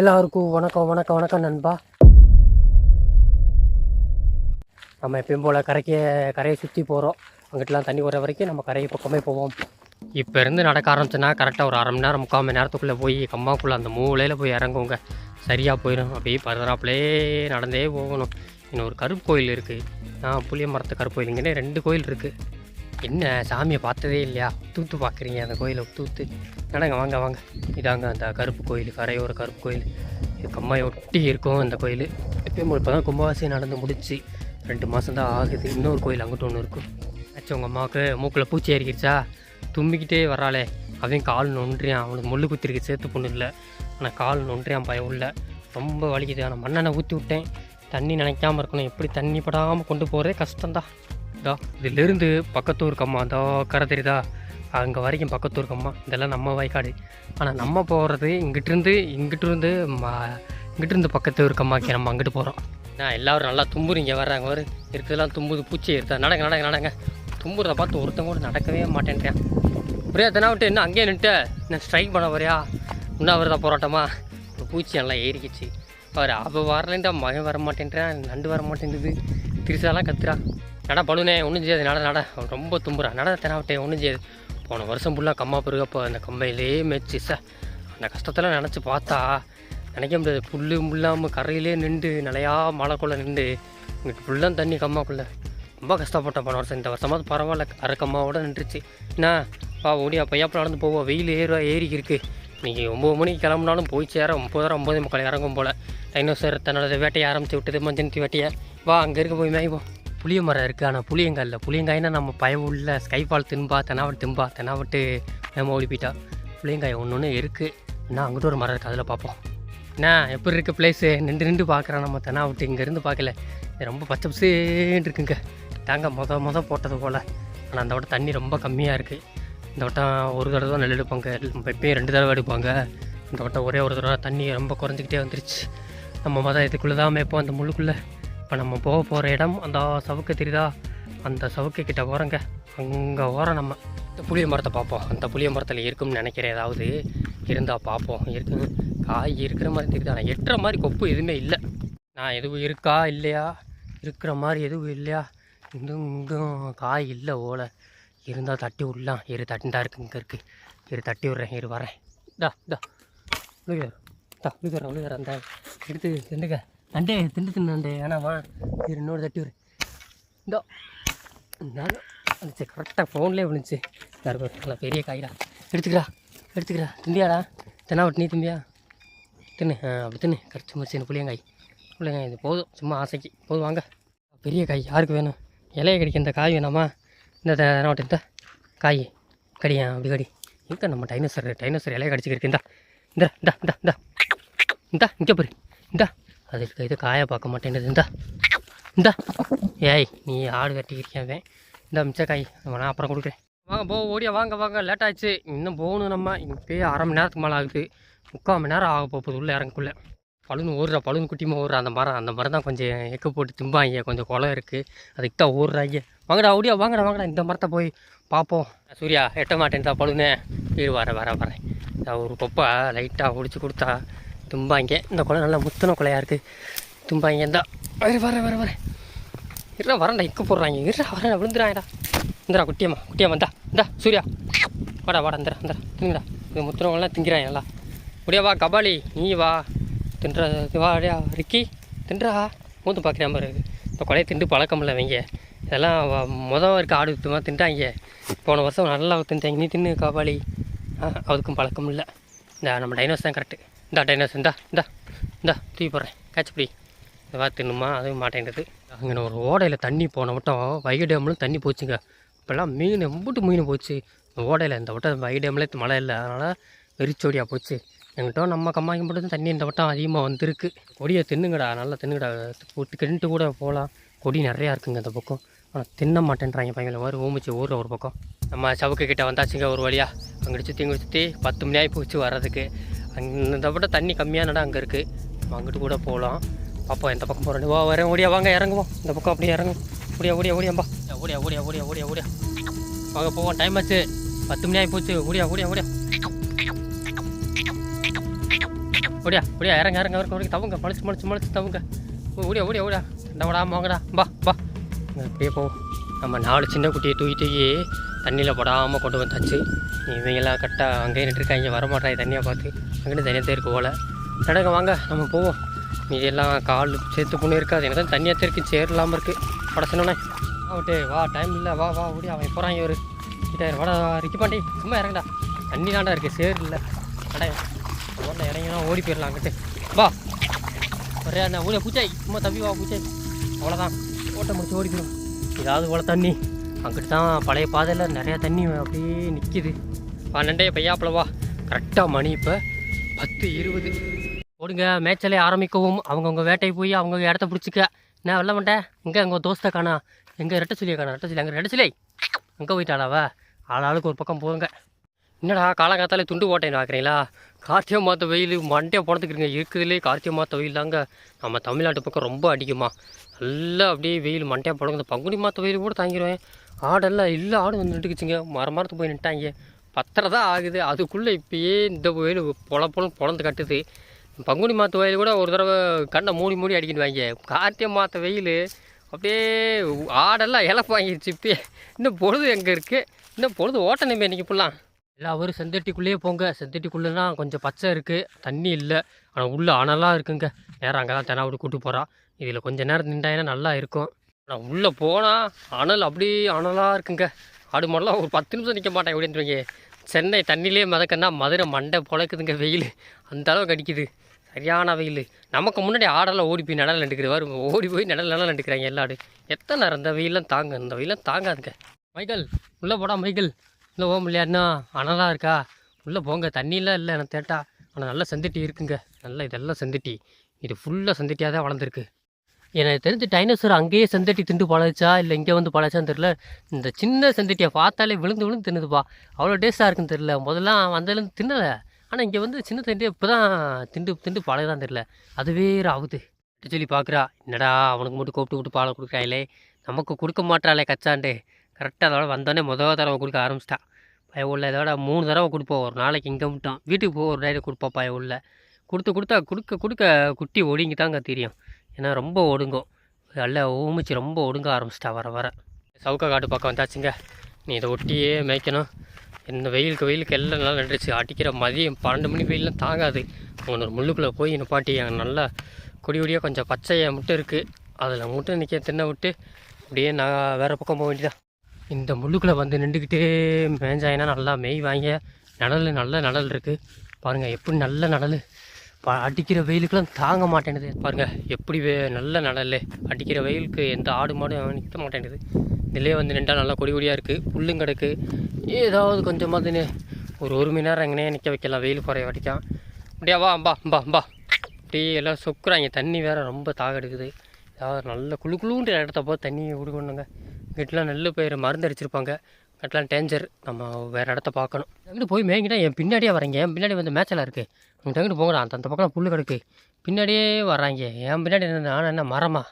எல்லாருக்கும் வணக்கம் வணக்கம் வணக்கம் நண்பா. நம்ம எப்பயும் போல் கரைக்கு கரையை சுற்றி போகிறோம் அங்கிட்டலாம் தண்ணி வர வரைக்கும் நம்ம கரையை பக்கமே போவோம். இப்போ இருந்து நடக்க ஆரம்பிச்சுன்னா கரெக்டாக ஒரு அரை மணி நேரம் முக்கால் மணி நேரத்துக்குள்ளே போய் கம்மாக்குள்ளே அந்த மூலையில் போய் இறங்குவோங்க. சரியாக போயிடும் அப்படியே பரதராப்பிலே நடந்தே போகணும். இன்னும் ஒரு கருப்பு கோயில் இருக்குது நான் புளிய மரத்து கருப்பு கோயிலுங்கன்னு ரெண்டு கோயில் இருக்குது என்ன சாமியை பார்த்ததே இல்லையா? தூத்து பார்க்குறீங்க அந்த கோயிலை தூத்து. நடங்க வாங்க வாங்க. இதாங்க அந்த கருப்பு கோயில் கரையோர கருப்பு கோயில். இது கம்மாயை ஒட்டி இருக்கும் அந்த கோயில். எப்பயும் இப்போ தான் கும்பவாசி நடந்து முடிச்சு ரெண்டு மாதம் தான் ஆகுது. இன்னொரு கோயில் அங்கிட்ட ஒன்று இருக்கும். ஆச்சு உங்கள் அம்மாவுக்கு மூக்கில் பூச்சி ஏறிக்கிடுச்சா தும்பிக்கிட்டே வராளே அவன் கால் நொன்றியான் அவனுக்கு முள்ளு குத்திருக்கு சேர்த்து பொண்ணு இல்லை. ஆனால் கால் நொன்றியான் பயம் உள்ள. ரொம்ப வலிக்குது. ஆனால் மண்ணெண்ணெய் ஊற்றி விட்டேன். தண்ணி நினைக்காம இருக்கணும். எப்படி தண்ணி படாமல் கொண்டு போகிறதே கஷ்டம்தான். இதோ இதிலிருந்து பக்கத்தூர் கம்மா இதோ கரை தெரியுதா அங்கே வரைக்கும் பக்கத்தூர் கம்மா. இதெல்லாம் நம்ம வயக்காடு. ஆனால் நம்ம போகிறது இங்கிட்டிருந்து இங்கிட்டிருந்து ம இங்கிட்டிருந்து பக்கத்தூர் கம்மாக்கு நம்ம அங்கிட்டு போகிறோம் நான் எல்லோரும் நல்லா தும்புறீங்க வர்றாங்க வரு இருக்கிறதெல்லாம் தும்புது பூச்சி இருக்கா நடங்க நடங்க நடங்க. தும்புறதை பார்த்து ஒருத்தங்க கூட நடக்கவே மாட்டேன்றேன் ஒரே எத்தனை விட்டு என்ன அங்கேயே நின்ட்டு நான் ஸ்ட்ரைக் பண்ண வரையா உண்ணாவிரதா போராட்டமா? ஒரு பூச்சி நல்லா ஏறிக்கிச்சு. அவர் அவள் வரலேன்டா மகன் வர மாட்டேன்றான் நண்டு வர மாட்டேங்குது திருசாலாம் கத்துறா. நட பழுனே ஒன்றும் செய்யாது நட. நட ரொம்ப தும்புறான் நட தெனாவிட்டே ஒன்றும் செய்யாது போன வருஷம் ஃபுல்லாக கம்மா பிறகு அந்த கம்மையிலே மேய்ச்சி சார் அந்த கஷ்டத்தெல்லாம் நினச்சி பார்த்தா நினைக்க முடியாது. புல்லு முள்ளாமல் கரையிலே நின்று நிலையா மழைக்குள்ளே நின்று இங்கிட்டு ஃபுல்லாக தண்ணி கம்மாக்குள்ளே. ரொம்ப கஷ்டப்பட்டேன் போன வருஷம். இந்த வருஷமாவது பரவாயில்ல. அரை கம்மாவோட நின்றுச்சு. என்ன? வா ஓடியா பையாப்பில் நடந்து போவோம். வெயில் ஏறுவா ஏறிக்கு இருக்கு நீங்கள் ஒம்பது மணிக்கு கிளம்புனாலும் போய் சேர ஒம்பதரை ஒம்பதே முக்கால் இறங்கும் போல். டைனோசர் தன்னோட வேட்டையை ஆரம்பித்து விட்டது மஞ்சனத்தி வேட்டையை. வா அங்கே இருக்க போய் மேய்வோம். புளிய மரம் இருக்குது ஆனால் புளியங்காய் இல்லை. புளியங்காய்னா நம்ம பயம் உள்ள ஸ்கைஃபால் தின்பா தெனாவட்டு தின்பா தெனாவட்டு நம்ம ஓடி போயிட்டா புளியங்காய் ஒன்று ஒன்று இருக்குது என்ன அங்கிட்ட ஒரு மரம் இருக்குது அதில் பார்ப்போம். என்ன? எப்படி இருக்க பிளேஸு நின்று நின்று பார்க்குறோம் நம்ம தெனாவட்டு. இங்கேருந்து பார்க்கல. ரொம்ப பச்சை பசேன்னு இருக்குங்க. தாங்க மொத மொதல் போட்டது போல். ஆனால் அந்த வட்டம் தண்ணி ரொம்ப கம்மியாக இருக்குது இந்த வட்டம் ஒரு தடவை தான் நெல் எடுப்பாங்க எப்பயும் ரெண்டு தடவை எடுப்பாங்க. இந்த வட்டம் ஒரே ஒரு தடவை தண்ணி ரொம்ப குறைஞ்சிக்கிட்டே வந்துருச்சு. நம்ம மொதல் இதுக்குள்ளே தான் மேய்ப்போம் அந்த முள்ளுக்குள்ளே இப்போ நம்ம போக போகிற இடம் அந்த சவுக்கு தெரியுதா? அந்த சவுக்கு கிட்ட போகிறோங்க அங்கே ஓரம் நம்ம இந்த புளிய மரத்தை பார்ப்போம். அந்த புளிய மரத்தில் இருக்கும்னு நினைக்கிறேன் ஏதாவது இருந்தால் பார்ப்போம். இருக்கு காய் இருக்கிற மாதிரி தெரியுது. ஆனால் எட்டுற மாதிரி கொப்பு எதுவுமே இல்லை. நான் எதுவும் இருக்கா? இல்லையா? இருக்கிற மாதிரி எதுவும் இல்லையா? இங்கும் இங்கும் காய் இல்லை ஓலை இருந்தால் தட்டி விடலாம். இரு தட்டுண்டா இருக்கு. இங்கே இருக்குது இரு தட்டி விட்றேன். இரு வரேன். தா தா விழுகிறார் தா விழுகிறார் விழுகிறார் அந்த எடுத்து திண்டுக்க நண்டே திண்டு தின்னண்டே வேணாமா இரு இன்னொரு தட்டி விடு. இந்தோ. இருந்தாலும் கரெக்டாக ஃபோன்லேயே விழுந்துச்சு. யாருக்கு நல்லா பெரிய காய்டா. எடுத்துக்கிறா எடுத்துக்கிறா. திண்டியாடா தென்னாவட்டு நீ திம்பியா தின்னு. ஆ அப்படி தின்னு. கரைச்சி முடிச்சு புளியங்காய். புளியங்காய் இது போதும். சும்மா ஆசைக்கு. போதும் வாங்க. பெரிய காய் யாருக்கு வேணும்? இலைய கடிக்க இந்த காய் வேணாமா? இந்த தென்னாவட்டு இந்த. காய் கடியா அப்படி கடி. எங்கே நம்ம டைனோசர் டைனோசர் இலைய கடிச்சிக்கிருக்கு இந்தா. இந்த இந்த இந்த இந்த. இந்தா இங்கே பாரு. இந்தா. அது இது காய பார்க்க மாட்டேன்து இந்தா. இந்தா. ஏய் நீ ஆடு கட்டிக்கிறியாவே இந்த மிச்ச காய். நான் அப்புறம் கொடுக்குறேன். வாங்க போ ஓடியா வாங்க வாங்க. லேட் ஆச்சு இன்னும் போகணும் நம்ம. இப்போயே அரை மணி நேரத்துக்கு மேலே ஆகுது. முக்கால் மணி நேரம் ஆக போகுது. உள்ளே இறங்கக்குள்ளே. பழுன்னு ஓடுறா பழுன்னு குட்டிமா ஓடுற. அந்த மரம் அந்த மரம் தான் கொஞ்சம் எக்கு போட்டு திம்பாங்க. கொஞ்சம் குளம் இருக்குது அதுக்கு தான் ஓடுறாங்க. வாங்கடா ஓடியா வாங்கடா வாங்கடா. இந்த மரத்தை போய் பார்ப்போம். சூர்யா எட்ட மாட்டேன். தான் பழுனே வீடு வர வர வரேன் ஒரு கொப்பை லைட்டாக ஒடிச்சு கொடுத்தா தும்பாங்க. இந்த குளம் நல்லா முத்தின குலையாக இருக்குது தும்பாங்க. இருந்தா வர வர வர வர. இருடா வரேன்டா இக்கு போடுறாங்க. இருடா வரேன் விழுந்துறாங்கடா. இந்தடா குட்டியம்மா குட்டியம்மா இந்தா இந்தா சூர்யா. வாடா வாடா இந்தடா இந்தடா திங்குடா இது முத்தினவங்களாம் திங்கிறாங்க நல்லா முடியா வா கபாலி நீ வா. தின்ற வாடியா ரிக்கி தின்றா. மூந்து பார்க்குறேன் பாரு. இந்த கொலையை திண்டு பழக்கம் இல்லைவங்க இதெல்லாம் மொதல் இருக்க ஆடு வித்துமா தின்ட்டாங்க போன வருஷம் நல்லா தின்ட்டாங்க. நீ தின்னு கபாலி. அதுக்கும் பழக்கம் இல்லை. இந்த நம்ம டைனோஸ் தான் கரெக்டு இந்தா டைனஸ் இந்தா இந்தா இந்தா தூக்கி போடுறேன். கேட்ச் பிடி இந்த வா தின்னுமா அதுவும் மாட்டேங்குது அங்கே ஒரு ஓடையில் தண்ணி போன வட்டம் வைகை டேம்லும் தண்ணி போச்சுங்க. இப்போல்லாம் மீன் எம்பிட்டு மீன் போச்சு. இந்த ஓடையில் இந்த வட்டம் வைகை டேம்லேயே மழை இல்லை. அதனால் வெறிச்சோடியாக போச்சு. எங்கிட்ட நம்ம கம்மாய்க்கும் மட்டும் தண்ணி இந்த வட்டம் அதிகமாக வந்திருக்கு. கொடியை தின்னுங்கடா. நல்லா தின்னுங்கடா. போட்டு கிண்டு கூட போகலாம். கொடி நிறையா இருக்குங்க இந்த பக்கம். ஆனால் தின்ன மாட்டேன்றாங்க பையன். மாதிரி ஓமிச்சு ஊரில் ஒரு பக்கம். நம்ம சவுக்கு கிட்டே வந்தாச்சுங்க ஒரு வழியாக அங்கிட்டு சுற்றி இங்கே சுற்றி பத்து மணி ஆகி போச்சு வர்றதுக்கு. இந்த விட தண்ணி கம்மியான இடம் அங்கே இருக்குது அங்கிட்டு கூட போகலாம் பார்ப்போம் எந்த பக்கம் போகிறோம் வா வரேன் ஓடியா வாங்க இறங்குவோம். இந்த பக்கம் அப்படியே இறங்கும். ஓடியா ஓடியா ஓடியாம்பா ஓடியா ஓடியா ஓடியா ஓடியா ஓடியா. வாங்க போவோம். டைம் ஆச்சு. பத்து மணி ஆகி போச்சு ஓடியா ஓடியா ஓடியா. ஓடியா ஓடியா இறங்க இறங்க இறங்க வரைக்கும் தவுங்க மலைச்சு மலைச்சு மலைச்சு தவுங்க. ஓடியா ஓடியா ஓடியா. ஓடியா தவடா வாங்கடா. பா பா அப்படியே போவோம். நம்ம நாலு சின்ன குட்டியை தூக்கி தூக்கி தண்ணியில் படாமல் கொண்டு வந்தாச்சு. இவங்கெல்லாம் கரெக்டாக அங்கேயே நின்றுருக்காங்க. வரமாட்டாங்க தனியாக பார்த்து. அங்கேயும் தனியாக இருக்கு போல நடங்க வாங்க நம்ம போவோம். மீதி எல்லாம் கால் சேர்த்து புண்ணு இருக்காது. எனக்கு தான் தண்ணியாக தெருக்கு சேர் இல்லாமல் இருக்குது படச்சனோண்ணே ஆகட்டே வா டைம் இல்லை. வா வா ஓடி அவன் போகிறான் ஒரு கிட்ட வாடா ரிக்கி பாண்டி. சும்மா இறங்கடா. தண்ணி தாண்டா இருக்குது சேர் இல்லை. அடா ரோட்டில் இறங்கினா ஓடி போயிடலாம் அங்கிட்டு. வா. ஒரே அண்ணா ஊழிய பூச்சாய். சும்மா தம்பி வா பூச்சாய். அவ்வளோதான் ஓட்ட முடிச்சு ஓடி போயிடும் ஏதாவது போல் தண்ணி. அங்கிட்டு தான் பழைய பாதையில் நிறையா தண்ணி அப்படியே நிற்கிது பன்னெண்டே பையாப்பிளவா கரெக்டாக மணி இப்போ பத்து இருபது. ஓடுங்க மேய்ச்சலே ஆரம்பிக்கவும். அவங்கவுங்க வேட்டையை போய் அவங்கவுங்க இடத்த பிடிச்சிக்க. நான் வெள்ள மாட்டேன் இங்கே அங்கே தோஸ்தை காணா. எங்கே ரெட்ட சொல்லியை காணா? ரெட்ட சொல்லி அங்கே ரெட்ட சொல்லி அங்கே போயிட்டாளாவா ஆள் ஆளுக்கு ஒரு பக்கம் போங்க. என்னடா காலங்காத்தாலே துண்டு போட்டேன் பார்க்குறீங்களா கார்த்திகை மாத வெயில் மண்டையை போனதுக்குறீங்க இருக்குதுலே கார்த்திகை மாத வெயில் தாங்க. நம்ம தமிழ்நாட்டு பக்கம் ரொம்ப அடிக்குமா. நல்லா அப்படியே வெயில் மண்டே போடுங்க இந்த பங்குனி மாத வெயில் கூட தாங்கிடுவேன் ஆடெல்லாம் இல்லை ஆடு வந்து நின்றுக்குச்சிங்க. மரம் மரத்து போய் நின்ட்டாங்க. பத்தரை தான் ஆகுது. அதுக்குள்ளே இப்பயே இந்த வயல் பொல பொலம் பொழந்து கட்டுது. பங்குனி மாத வயல் கூட ஒரு தடவை கண்ணை மூடி மூடி அடிக்கிட்டு வாங்க கார்த்திகை மாத்த வெயில். அப்படியே ஆடெல்லாம் இழப்பு வாங்கிடுச்சு இப்பயே. இன்னும் பொழுது எங்கே இருக்குது இன்னும் பொழுது ஓட்டணுமே இன்றைக்கி ஃபுல்லாம் எல்லாரும் செந்தட்டிக்குள்ளேயே போங்க. செந்தட்டிக்குள்ளேனா கொஞ்சம் பச்சை இருக்குது தண்ணி இல்லை. ஆனால் உள்ளே அனலாக இருக்குங்க. நேரம் அங்கே தான் தெனாவிட்டு கூப்பிட்டு போகிறான் இதில் கொஞ்சம் நேரம் நின்றாங்கன்னா நல்லா இருக்கும். ஆனால் உள்ளே போனால் அனல் அப்படியே அனலாக இருக்குங்க. ஆடு மாடெல்லாம் ஒரு பத்து நிமிஷம் நிற்க மாட்டேன் எப்படின்னு சென்னை தண்ணியிலே மிதக்கன்னா மதுரை மண்டை பொழக்குதுங்க வெயில். அந்த அளவுக்கு அடிக்குது. சரியான வெயில். நமக்கு முன்னாடி ஆடெல்லாம் ஓடி போய் நடல் நட்டுக்கிறது ஓடி போய் நடல் நடல் நட்டுக்கிறாங்க எல்லா ஆடு. எத்தனை நேரம் இந்த வெயிலாம் தாங்க இந்த வெயிலாம் தாங்காதுங்க. மைக்கேல் உள்ளே போடா மைக்கேல் உள்ளே போக முடியாதுண்ணா அனலாக இருக்கா? உள்ளே போங்க தண்ணியெலாம் இல்லை எனக்கு தேட்டா. ஆனால் நல்ல செந்துட்டி இருக்குங்க. நல்லா இதெல்லாம் செந்துட்டி. இது ஃபுல்லாக செந்துட்டியாக தான் வளர்ந்துருக்கு. எனக்கு தெரிஞ்சு டைனோசர் அங்கேயே செந்தட்டி திண்டு பழச்சா இல்லை இங்கே வந்து பழச்சான்னு தெரில இந்த சின்ன செந்தட்டியை பார்த்தாலே விழுந்து விழுந்து தின்னுதுப்பா. அவ்வளோ டேஸ்ட்டாக இருக்குன்னு தெரில முதல்ல வந்ததுலேருந்து தின்னலை. ஆனால் இங்கே வந்து சின்ன தண்டி இப்போ தான் திண்டு திண்டு பழகுதான் தெரில அது வேறு ஆகுது. சொல்லி பார்க்குறா. என்னடா அவனுக்கு மட்டும் கூப்பிட்டு விட்டு பாலை கொடுக்குறாயிலே. நமக்கு கொடுக்க மாட்டாளே கச்சாண்டு கரெக்டாக அதோட வந்தோடனே முதல் தடவை கொடுக்க ஆரம்பிச்சிட்டா. பய உள்ள இதோட மூணு தடவை கொடுப்போம். ஒரு நாளைக்கு இங்கே மட்டும் வீட்டுக்கு போக ஒரு நேரம் கொடுப்போம் பய உள்ள. கொடுத்து கொடுத்தா கொடுக்க கொடுக்க குட்டி ஒடுங்கி தாங்க தெரியும். ஏன்னா ரொம்ப ஒடுங்கும் நல்ல ஊமிச்சு ரொம்ப ஒடுங்க ஆரம்பிச்சிட்டா வர வர. சவுக்க காடு பக்கம் வந்தாச்சுங்க. நீ இதை ஒட்டியே மேய்க்கணும். இந்த வெயிலுக்கு வெயிலுக்கு எல்லாம் நல்லா நட்டுருச்சு அடிக்கிற மதியம் பன்னெண்டு மணி வெயிலாம் தாங்காது. அவங்க ஒரு முள்ளுக்குள்ளே போய் நிப்பாட்டி அங்கே நல்லா கொடி கொடியாக கொஞ்சம் பச்சையாக முட்டை இருக்குது அதில் முட்டை நிற்க தின்ன விட்டு அப்படியே நான் வேறு பக்கம் போக வேண்டியதான் இந்த முள்ளுக்குள்ளே வந்து நின்றுக்கிட்டே மேஞ்சாயினா நல்லா மேய் வாங்க நடல் நல்ல நடல் இருக்குது பாருங்கள் எப்படி நல்ல நடல் அடிக்கிற வெயிலுக்கெல்லாம் தாங்க மாட்டேங்குது. பாருங்கள் எப்படி வே நல்ல நடல் அடிக்கிற வெயிலுக்கு எந்த ஆடு மாடும் நிற்க மாட்டேங்குது. நிலையே வந்து நின்றா நல்லா கொடி கொடியாக இருக்குது புல்லும் கிடக்கு. ஏதாவது கொஞ்சமாக நி- ஒரு ஒரு மணி நேரம் எங்கனே நிற்க வைக்கலாம். வெயில் குறைய வரைக்கும் அப்படியா வா அம்பா அம்பா அம்பா அப்படியே எல்லாம் சொக்குறாங்க. தண்ணி வேறு ரொம்ப தாக எடுக்குது ஏதாவது நல்ல குளு குளுன்ற இடத்த போது தண்ணி விடுக்கணுங்க வீட்டில் நெல் பயிர் மருந்து அடிச்சிருப்பாங்க கட்டலாம் டேஞ்சர் நம்ம வேறு இடத்த பார்க்கணும் அங்கிட்டு போய் மேய்கிட்டா என் பின்னாடியே வரீங்க என் பின்னாடி வந்து மேட்செல்லாம் இருக்குது அங்கிட்ட அங்கிட்டு போங்கடா அந்த அந்த பக்கம் புல் கிடக்கு பின்னாடியே வராங்க என் பின்னாடி என்ன நான் என்ன மரமா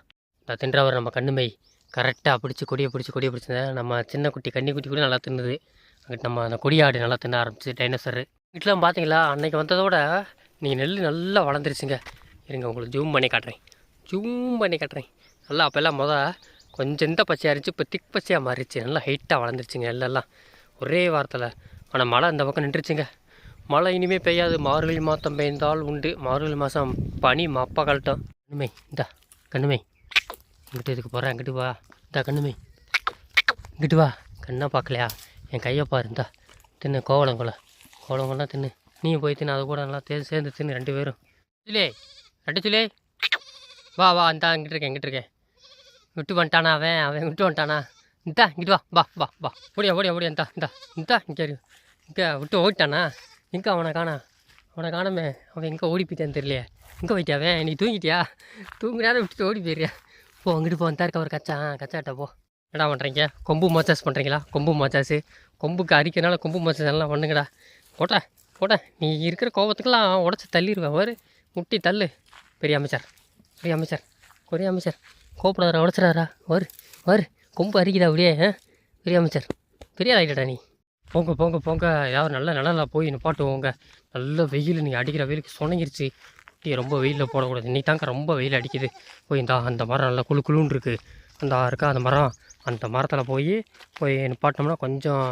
இந்த தின்றவர் நம்ம கண்ணுமை கரெக்டாக பிடிச்சி கொடியை பிடிச்சி கொடியை பிடிச்சிருந்தேன் நம்ம சின்ன குட்டி கன்னி குட்டி கூட நல்லா தின்னுது. அங்கிட்டு நம்ம அந்த கொடியாடு நல்லா தின்ன ஆரம்பிச்சு டைனோசரு வீட்டிலாம் பார்த்தீங்களா அன்னைக்கு வந்ததோட நீங்கள் நெல் நல்லா வளர்ந்துருச்சுங்க. இருங்க உங்களுக்கு ஜூம் பண்ணி காட்டுறேன். ஜூம் பண்ணி காட்டுறேன். நல்லா அப்போல்லாம் மொதல் கொஞ்சம் இந்த பச்சையாக இருந்துச்சு இப்போ திக் பச்சையாக மாறிடுச்சு. நல்லா ஹைட்டாக வளர்ந்துருச்சுங்க எல்லாம் ஒரே வாரத்தில். ஆனால் மழை இந்த பக்கம் நின்றுச்சுங்க. மழை இனிமேல் பெய்யாது. மார்கழி மாதம் பெய்ந்தால் உண்டு. மார்கழி மாதம் பனி மப்பா கழட்டம். கண்ணுமை இந்தா கண்ணுமை. இங்கிட்டு இதுக்கு போகிறேன் இங்கிட்டு வா. இந்தா கண்ணுமை. இங்கிட்டு வா. கண்ணா பார்க்கலையா? என் கையை பாரு இந்தா. தின்னு கோவலங்குளம் கோவலங்குளம் தின்னு. நீ போய் தின்னு அது கூட நல்லா தே சேர்ந்து தின்னு ரெண்டு பேரும். சிலே ரெண்டு சிலே. வா வா இந்தா இங்கிட்டு இருக்கேன் இங்கிட்டு இருக்கேன். விட்டு வந்துட்டானா அவன்? அவன் விட்டு வந்துட்டானா? இந்தா இங்கிட்டு வா. வா வா வா. ஓடியா ஓடியா ஓடியா இந்தா இந்தா இந்தா இங்கே இங்கே விட்டு ஓடிட்டானா? எங்கே அவனை காணா? அவனை காணாமே அவன் எங்கே ஓடி போயிட்டான்னு தெரியலையே. எங்கே போயிட்டா அவன்? நீ தூங்கிட்டியா? தூங்குறாரு விட்டுட்டு ஓடி போயிடுறியா போ அங்கிட்டு போ. அந்த இருக்க ஒரு கச்சா. கச்சாட்ட போ. என்னடா பண்ணுறீங்க கொம்பு மசாஜ் பண்ணுறீங்களா கொம்பு மசாஜ் கொம்புக்கு அரிக்கிறனால கொம்பு மசாஜ் எல்லாம் பண்ணுங்கடா. போட்ட போட்ட நீ இருக்கிற கோபத்துக்கெல்லாம் உடச்சி தள்ளிடுவேன் ஒரு முட்டி தள்ளு. பெரிய அமைச்சர். பெரிய அமைச்சர். பெரிய அமைச்சர். கோப்படாரா உடச்சிடாரா வரு வரு. கொம்பு அரிக்குதா அப்படியே ஆ? பெரிய அமைச்சர். பெரிய ஆகிட்டடா நீ. போங்க போங்க போங்க. ஏதாவது நல்ல நல்லா போய் நிப்பாட்டுவோங்க நல்ல வெயில் நீ அடிக்கிற வெயிலுக்கு சுணங்கிருச்சு. குட்டியை ரொம்ப வெயிலில் போடக்கூடாது. இன்னைக்கு தாங்க ரொம்ப வெயில் அடிக்குது. போய் இந்தா அந்த மரம் நல்லா குளு குளுன்னு இருக்குது அந்த இருக்கா அந்த மரம். அந்த மரத்தில் போய் போய் நிப்பாட்டோம்னா கொஞ்சம்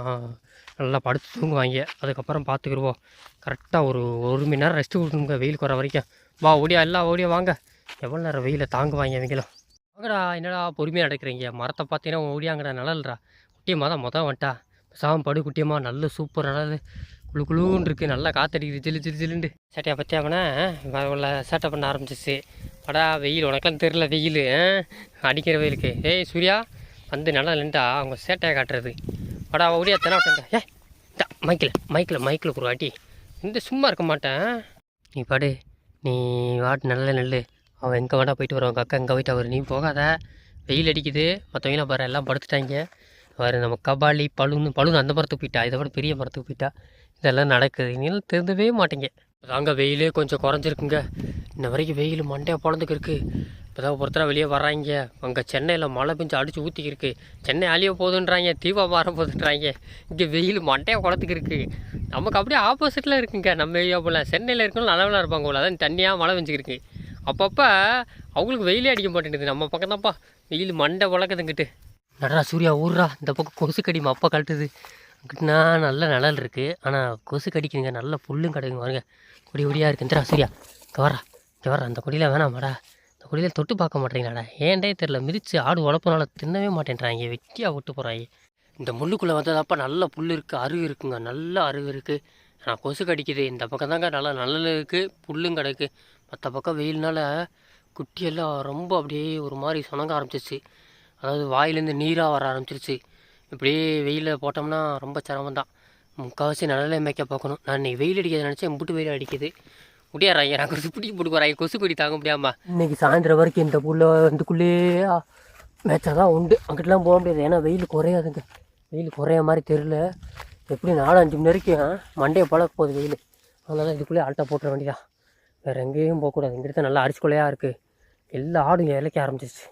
நல்லா படுத்து தூங்குவாங்க. அதுக்கப்புறம் பார்த்துக்கிருவோம் கரெக்டாக ஒரு ஒரு மணி நேரம் ரெஸ்ட் கொடுக்கணுங்க வெயிலுக்கு வர வரைக்கும். வா ஓடியா எல்லாம் ஓடியா வாங்க. எவ்வளோ நேரம் வெயிலை தாங்குவாங்க இவங்களும் அங்கடா என்னடா பொறுமையாக நடக்கிறீங்க? மரத்தை பார்த்தீங்கன்னா ஓடியாங்கடா நிழல்றா. குட்டியம்மா தான் மொதல் வந்துட்டா. சாம் படு குட்டியம்மா நல்ல சூப்பர் நல்லது குளு குளுன்னு இருக்குது நல்லா காத்தடிக்குது ஜில்லு ஜில்லு ஜில்லுண்டு சேட்டையை பற்றி அவனை உள்ள சேட்டை பண்ண ஆரம்பிச்சிச்சு. படா வெயில் உனக்கெல்லாம் தெரில வெயில் அடிக்கிற வெயிலுக்கு. ஏய் சூர்யா வந்து நல்லா நின்றுட்டா அவங்க சேட்டையை காட்டுறது. படா ஓடியா தினா விட்டேன் ஏ மைக்கில் மைக்கில் மைக்கில் ஒரு வாட்டி இந்த சும்மா இருக்க மாட்டேன். நீ பாடு. நீ வாட்டு நல்ல. நெல் அவன் எங்கே வேணால் போயிட்டு வருவாங்க அக்கா எங்கே போயிட்டு அவர் நீ போகாத. வெயில் அடிக்குது. மற்றவங்களாம் பாரு எல்லாம் படுத்துட்டாங்க. வேறு நம்ம கபாலி பழுன்னு பழுன்னு அந்த மரத்துக்கு போயிட்டா இதை விட பெரிய மரத்துக்கு போயிட்டா. இதெல்லாம் நடக்குது. நீங்களும் திருந்தவே மாட்டேங்க. தாங்க வெயிலே கொஞ்சம் குறைஞ்சிருக்குங்க. இன்ன வரைக்கும் வெயில் மண்டையாக பொழந்துக்கு இருக்குது இப்போதான் ஒருத்தராக வெளியே வர்றாங்க அங்கே சென்னையில் மழை பெஞ்சு அடித்து ஊற்றிக்கிருக்கு சென்னை அழிய போகுதுன்றாங்க தீபா மாற போதுன்றாங்க இங்கே வெயில் மண்டையாக குளத்துக்கு இருக்குது நமக்கு அப்படியே ஆப்போசிட்டில் இருக்குங்க. நம்ம ஏரியா போல். சென்னையில் இருக்கணும் நல்லவெல்லாம் இருப்பாங்க போல. அதான் தண்ணியாக மழை பெஞ்சுக்கிருக்கு அப்பப்போ அவங்களுக்கு வெயிலே அடிக்க மாட்டேங்குது. நம்ம பக்கம் தான்ப்பா. வெயில் மண்டை வளர்க்குதுங்கிட்டு நடரா சூர்யா ஊர்றா. இந்த பக்கம் கொசு கடி அப்பா கழட்டுது. அங்கிட்டுனா நல்ல நிழல் இருக்குது ஆனால் கொசு கடிக்குதுங்க நல்ல புல்லும் கிடைக்குங்க பாருங்க. கொடி கொடியாக இருக்குன்றா சூர்யா இங்கே வரா இங்கே வரா அந்த கொடியில் வேணாமாடா. இந்த கொடியில் தொட்டு பார்க்க மாட்டேங்கிறாடா. ஏன்டே தெரில மிதித்து ஆடு உழப்பனால தின்னவே மாட்டேன்றாங்க வெட்டியாக விட்டு போகிறாங்க இந்த முள்ளுக்குள்ளே வந்ததாப்பா நல்ல புல் இருக்குது அருவி இருக்குங்க. நல்ல அருகு இருக்குது ஆனால் கொசு கடிக்குது இந்த பக்கம் தாங்க நல்லா நல்லது இருக்குது புல்லும் கிடக்கு. மற்ற பக்கம் வெயில்னால குட்டியெல்லாம் ரொம்ப அப்படியே ஒரு மாதிரி சுணங்க ஆரம்பிச்சிருச்சு. அதாவது வாயிலேருந்து நீராக வர ஆரம்பிச்சிருச்சு. இப்படியே வெயிலில் போட்டோம்னா ரொம்ப சிரமம் தான் முக்கால்வாசி நிழலே மேய்க்க பார்க்கணும். நான் இன்னைக்கு வெயில் அடிக்கிறத நினச்சேன் முட்டு வெயில் அடிக்குது. முடியாறாங்க நான் கொசு பிடிக்க போட்டு போகிறாங்க கொசு பிடி தாங்க முடியாமா. இன்றைக்கி சாயந்தரம் வரைக்கும் இந்த புள்ள இதுக்குள்ளேயே மேய்ச்சா தான் உண்டு. அங்கிட்டலாம் போக முடியாது. ஏன்னா வெயில் குறையாதுங்க. வெயில் குறைய மாதிரி தெரில எப்படி நாலு அஞ்சு மணி வரைக்கும் மண்டையை பழக்க போகுது வெயில். அதனால இதுக்குள்ளேயே ஆல்ட்டா போட்டுற வேண்டியதான் வேறு எங்கேயும் போகக்கூடாது இங்கிட்ட நல்லா அரிசி இருக்குது எல்லா ஆடும் இலைக்க ஆரம்பிச்சிச்சு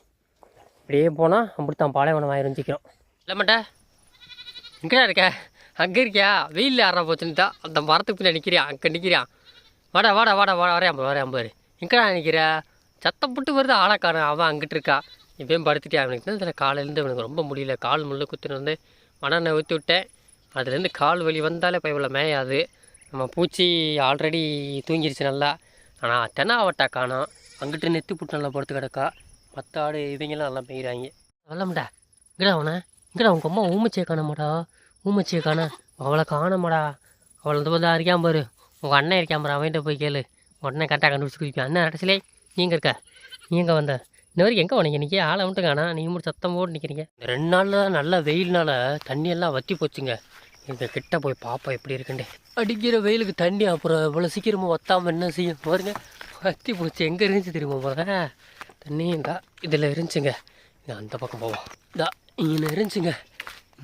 இப்படியே போனால் அப்படித்தான் பாலைவனம் ஆயிருந்துக்கிறோம் இல்லை மாட்டா எங்கடா இருக்க? அங்கே இருக்கியா? வெயிலில் ஆறா போச்சுன்னுட்டா அந்த மரத்துக்கு பின்னாடி நிற்கிறியா அங்கே நிற்கிறியான் வாடா வாடா வாடா வாடா வரையாம் வரையாம் பாரு. எங்கடா நிற்கிற சத்தம் போட்டு வருது ஆளாக்காரன் அவன் அங்கிட்டு இருக்கா. இப்பயும் படுத்துட்டே அவனுக்கு தான் இதில் காலையிலேருந்து அவனுக்கு ரொம்ப முடியல. கால் முள்ளு குத்துன்னு வந்து மணனை ஊற்றி விட்டேன். அதுலேருந்து கால் வலி வந்தாலே இப்போ இவ்வளோ மேயாது. நம்ம பூச்சி ஆல்ரெடி தூங்கிருச்சு நல்லா. ஆனால் தெனாவட்டா காணோம் அங்கிட்டு நெத்தி புட்டு நல்லா படுத்து கிடக்கா. மற்ற ஆடு இவங்கெல்லாம் நல்லா பெய்கிறாங்க வரலாம்டா இங்கடா அவனை இங்கடா உங்கள் அம்மா ஊமச்சியை காணமாடா. ஊமச்சியை காண. அவளை காணமாடா. அவளை இந்த போது இருக்கான் பாரு. உங்கள் அண்ணன் இருக்கான் பாரு. அவன்கிட்ட போய் கேளு. உடனே கரெக்டாக கண்டுபிடிச்சி குதிப்பேன் அண்ணன் அடைச்சிலே நீங்கள் இருக்க. நீங்கள் வந்த? இன்ன வரைக்கும் எங்கே உனக்கு இன்றைக்கி ஆளை மட்டும் காணா. நீங்கள் மட்டும் சத்தம் போட்டு நிற்கிறீங்க ரெண்டு நாளில் நல்லா வெயில்னால தண்ணியெல்லாம் வற்றி போச்சுங்க. இந்த கிட்ட போய் பாப்பா எப்படி இருக்குண்டு அடிக்கிற வெயிலுக்கு தண்ணி அப்புறம் இவ்வளோ சீக்கிரமாக வத்தாமல் என்ன செய்யும்? பாருங்க. வத்தி போச்சு எங்கே இருந்துச்சு தெரியுமா பாருங்க. தண்ணி இந்தா இதில் இருந்துச்சுங்க இந்த அந்த பக்கம் போவோம். இதா இங்கே இருந்துச்சுங்க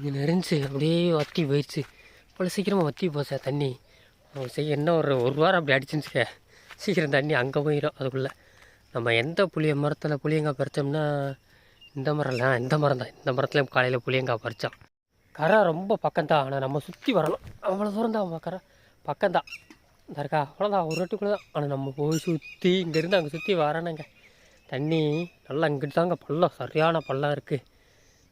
இங்கே இருந்துச்சு அப்படியே வத்தி போயிடுச்சு. இவ்வளோ சீக்கிரமாக வத்தி போச்சா தண்ணி. அவங்க செய்ய என்ன ஒரு ஒரு வாரம் அப்படி அடிச்சுச்சுக்க சீக்கிரம் தண்ணி அங்கே போயிடும் அதுக்குள்ளே. நம்ம எந்த புளிய மரத்தில் புளியங்காய் பறித்தோம்னா இந்த மரம்லாம் இந்த மரம் தான் இந்த மரத்தில் காலையில் புளியங்காய் பறித்தோம் கரை ரொம்ப பக்கம்தான். ஆனால் நம்ம சுற்றி வரணும். அவ்வளோ தூரம் தான் கரை. பக்கம்தான். இந்த இருக்கா? அவ்வளோதான் ஒரு வாட்டிக்குள்ளே தான். ஆனால் நம்ம போய் சுற்றி இங்கேருந்து அங்கே சுற்றி வரணுங்க தண்ணி நல்லா இங்கிட்டு தாங்க பள்ளம். சரியான பள்ளம் இருக்குது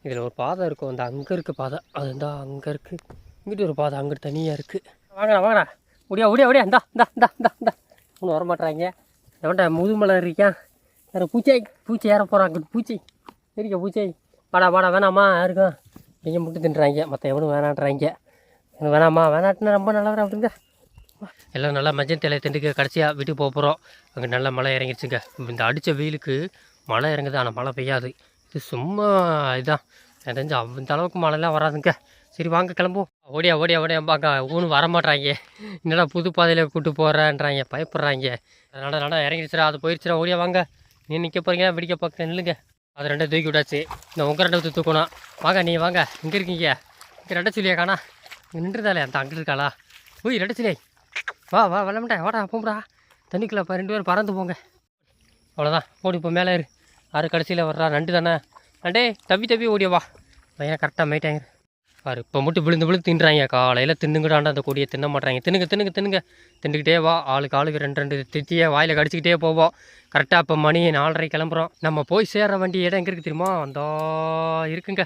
இதில் ஒரு பாதை இருக்கும். அந்த அங்கே இருக்க பாதை. அது அங்கே இருக்குது இங்கிட்டு ஒரு பாதை. அங்கிட்டு தனியாக இருக்குது வாங்கடா வாங்கடா. முடியா முடியா முடியா இந்தா இந்தா இந்தா இந்தா இந்தா. ஒன்றும் வரமாட்றாங்க எவன்டா முதுமலை இருக்கேன் வேறு பூச்சை பூச்சி ஏற போகிறான் அங்கிட்டு பூச்சி. இருக்க பூச்சை? வாடா வாடா. வேணாமா? யாருக்கும்? நீங்கள் மட்டும் தின்றாங்க. மற்ற எவனும் வேணான்றாங்க. எனக்கு வேணாம்மா. வேணாட்டுனா ரொம்ப நல்லவரா அப்படிங்க எல்லாம் நல்லா மஞ்சள் தேலை திண்டுக்க கடைசியாக வீட்டுக்கு போக போகிறோம் அங்கே நல்லா மழை இறங்கிருச்சுங்க இந்த அடித்த வெயிலுக்கு மழை இறங்குது. ஆனால் மழை பெய்யாது. இது சும்மா இதுதான் எனக்கு தெரிஞ்சு அந்த அளவுக்கு மழைலாம் வராதுங்க. சரி வாங்க கிளம்புவோம். ஓடியா ஓடியா ஓடியா பாங்க ஒன்றும் வரமாட்றாங்க என்னடா புது பாதையில் கூப்பிட்டு போகிறேன்றாங்க பயப்படுறாங்க. அதனால் நல்லா இறங்கிடுச்சுரா அது போயிடுச்சுரா ஓடியா வாங்க. நீ நிற்க போகிறீங்க வெடிக்க பார்க்க நில்லுங்க. அது ரெண்டும் தூக்கி விட்டாச்சு. இந்த உங்கள் ரெண்டை தூக்கணும். வாங்க நீ வாங்க. இங்கே இருக்கீங்க. இங்கே ரெண்டை சொல்லியா காணா. இங்கே நின்றுதாலே அந்த அங்கே இருக்காளா? ஓய் ரெண்டை சொல்லியே வா வா வெள்ளமட்டா வாடா போம்டா தண்ணிக்குள்ள ரெண்டு பேரும் பறந்து போங்க. அவ்வளோதான் ஓடி இப்போ மேலே இரு ஆறு கடைசியில் வர்றா நண்டு தானே. நண்டே தப்பி தப்பி ஓடியவா பையன் கரெக்டாக மெயிட்டாங்க பாரு இப்போ மட்டும் விழுந்து விழுந்து தின்றாங்க காலையில் தின்னுங்கடாண்டா அந்த கொடியை தின்ன மாட்டாங்க தின்னுங்க தின்னுங்க தின்னுங்க. தின்னுக்கிட்டே வா. ஆளுக்கு ஆளுக்கு ரெண்டு ரெண்டு தித்தியை வாயில் கடிச்சிக்கிட்டே போவோம் கரெக்டாக இப்போ மணி நாலரை கிளம்புறோம். நம்ம போய் சேர்ற வண்டி இடம் எங்கே இருக்குது தெரியுமா? அந்த இருக்குங்க.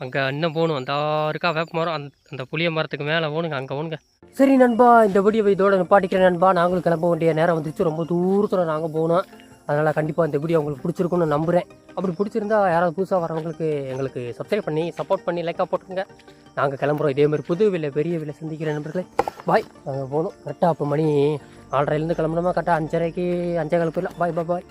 அங்கே இன்னும் போகணும். அந்த இருக்கா வேப்ப மரம். அந்த அந்த புளிய மரத்துக்கு மேலே போகணுங்க அங்கே போகணுங்க சரி நண்பா இந்த வீடியோ இதோட நிப்பாட்டிக்கிறேன் நண்பா. நாங்களும் கிளம்ப வேண்டிய நேரம் வந்துச்சு ரொம்ப தூரத்தில் நாங்கள் போகணும் அதனால் கண்டிப்பாக இந்த வீடியோ உங்களுக்கு பிடிச்சிருக்குன்னு நம்புகிறேன் அப்படி பிடிச்சிருந்தா யாராவது புதுசாக வரவங்களுக்கு எங்களுக்கு சப்ஸ்கிரைப் பண்ணி சப்போர்ட் பண்ணி லைக்காக போட்டுருங்க நாங்கள் கிளம்புறோம். இதேமாதிரி புது விலை பெரிய விலை சந்திக்கிற நண்பர்களே பாய் நாங்கள் போகணும் கரெக்டாக அப்போ மணி நாலரைலேருந்து கிளம்பணுமா கரெக்டாக அஞ்சரைக்கு அஞ்சே கால் போயிடலாம். பாய் பாய் பாய்